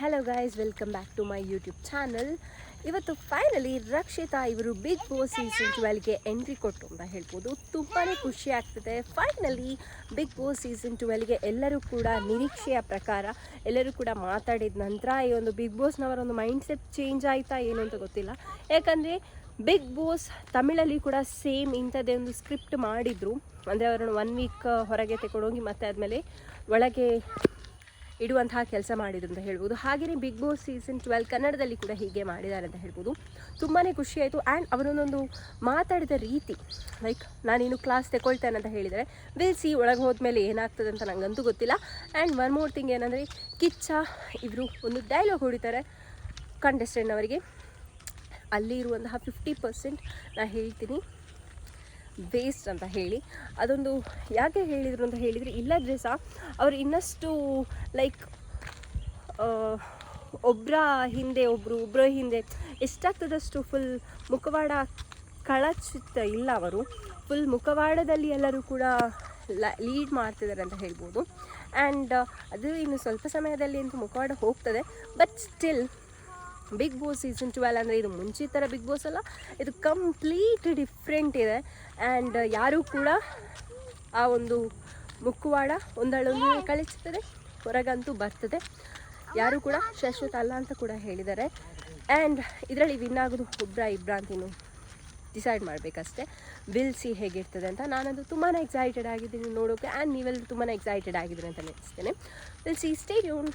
Hello guys welcome back to my YouTube channel ಇವತ್ತು finally Rakshita ಇವರು Bigg Boss season ಟ್ವೆಲ್ಗೆ entry ಕೊಟ್ಟು ಅಂತ ಹೇಳ್ಬೋದು. ತುಂಬಾ ಖುಷಿ ಆಗ್ತಿದೆ. ಫೈನಲಿ ಬಿಗ್ ಬಾಸ್ ಸೀಸನ್ ಟ್ವೆಲ್ಗೆ ಎಲ್ಲರೂ ಕೂಡ ನಿರೀಕ್ಷೆಯ ಪ್ರಕಾರ, ಎಲ್ಲರೂ ಕೂಡ ಮಾತಾಡಿದ ನಂತರ ಈ ಒಂದು ಬಿಗ್ ಬಾಸ್ನವರ ಒಂದು ಮೈಂಡ್ ಸೆಟ್ ಚೇಂಜ್ ಆಯಿತಾ ಏನು ಅಂತ ಗೊತ್ತಿಲ್ಲ. ಯಾಕಂದರೆ ಬಿಗ್ ಬಾಸ್ ತಮಿಳಲ್ಲಿ ಕೂಡ ಸೇಮ್ ಇಂಥದ್ದೇ ಒಂದು ಸ್ಕ್ರಿಪ್ಟ್ ಮಾಡಿದರು. ಅಂದರೆ ಅವರನ್ನು ಒನ್ ವೀಕ್ ಹೊರಗೆ ತಗೊಂಡೋಗಿ ಮತ್ತೆ ಆದಮೇಲೆ ಒಳಗೆ ಇಡುವಂತಹ ಕೆಲಸ ಮಾಡಿದ್ರು ಅಂತ ಹೇಳ್ಬೋದು. ಹಾಗೆಯೇ ಬಿಗ್ ಬಾಸ್ ಸೀಸನ್ ಟ್ವೆಲ್ ಕನ್ನಡದಲ್ಲಿ ಕೂಡ ಹೀಗೆ ಮಾಡಿದ್ದಾರೆ ಅಂತ ಹೇಳ್ಬೋದು. ತುಂಬಾ ಖುಷಿಯಾಯಿತು ಆ್ಯಂಡ್ ಅವರೊಂದೊಂದು ಮಾತಾಡಿದ ರೀತಿ ಲೈಕ್ ನಾನಿನ್ನು ಕ್ಲಾಸ್ ತಗೊಳ್ತೇನೆ ಅಂತ ಹೇಳಿದರೆ ವಿಲ್ ಸಿ ಒಳಗೆ ಹೋದ್ಮೇಲೆ ಏನಾಗ್ತದೆ ಅಂತ ನನಗಂತೂ ಗೊತ್ತಿಲ್ಲ. ಆ್ಯಂಡ್ ಒನ್ ಮೋರ್ ಥಿಂಗ್ ಏನಂದರೆ, ಕಿಚ್ಚ ಇವರು ಒಂದು ಡೈಲಾಗ್ ಹೊಡಿತಾರೆ ಕಂಟೆಸ್ಟೆಂಟ್ ಅವರಿಗೆ ಅಲ್ಲಿ ಇರುವಂತಹ ಫಿಫ್ಟಿ ಪರ್ಸೆಂಟ್ ನಾನು ಹೇಳ್ತೀನಿ. ವೇಸ್ಟ್ ಅಂತ ಹೇಳಿ, ಅದೊಂದು ಯಾಕೆ ಹೇಳಿದರು ಅಂತ ಹೇಳಿದರೆ, ಇಲ್ಲದ್ರೆ ಸಹ ಅವರು ಇನ್ನಷ್ಟು ಲೈಕ್ ಒಬ್ಬರ ಹಿಂದೆ ಒಬ್ಬರು ಒಬ್ಬರ ಹಿಂದೆ ಎಷ್ಟಾಗ್ತದಷ್ಟು ಫುಲ್ ಮುಖವಾಡ ಕಳಚಿತ್ತ ಇಲ್ಲ ಅವರು. ಫುಲ್ ಮುಖವಾಡದಲ್ಲಿ ಎಲ್ಲರೂ ಕೂಡ ಲೀಡ್ ಮಾಡ್ತಿದ್ದಾರೆ ಅಂತ ಹೇಳ್ಬೋದು. ಆ್ಯಂಡ್ ಅದು ಇನ್ನು ಸ್ವಲ್ಪ ಸಮಯದಲ್ಲಿ ಅಂತೂ ಮುಖವಾಡ ಹೋಗ್ತದೆ. But still Bigg Boss season twelve ಅಂದರೆ ಇದು ಮುಂಚೆ ಥರ ಬಿಗ್ ಬಾಸ್ ಅಲ್ಲ. ಇದು ಕಂಪ್ಲೀಟ್ ಡಿಫ್ರೆಂಟ್ ಇದೆ. ಆ್ಯಂಡ್ ಯಾರೂ ಕೂಡ ಆ ಒಂದು ಮುಖವಾಡ ಒಂದಳೊಂದು ಕಳಿಸ್ತದೆ ಹೊರಗಂತೂ ಬರ್ತದೆ. ಯಾರೂ ಕೂಡ ಶಾಶ್ವತ ಅಲ್ಲ ಅಂತ ಕೂಡ ಹೇಳಿದ್ದಾರೆ. ಆ್ಯಂಡ್ ಇದರಲ್ಲಿ ವಿನ್ ಆಗೋದು ಒಬ್ಬರ ಇಬ್ಬರ ಅಂತ ಇನ್ನು ಡಿಸೈಡ್ ಮಾಡಬೇಕಷ್ಟೇ. ವಿಲ್ ಸಿ ಹೇಗಿರ್ತದೆ ಅಂತ. ನಾನದು ತುಂಬಾ ಎಕ್ಸೈಟೆಡ್ ಆಗಿದ್ದೀನಿ ನೋಡೋಕೆ. ಆ್ಯಂಡ್ ನೀವೆಲ್ಲರೂ ತುಂಬಾ ಎಕ್ಸೈಟೆಡ್ ಆಗಿದ್ದೀನಿ ಅಂತ ನೆನೆಸ್ತೇನೆ. Will see stay tune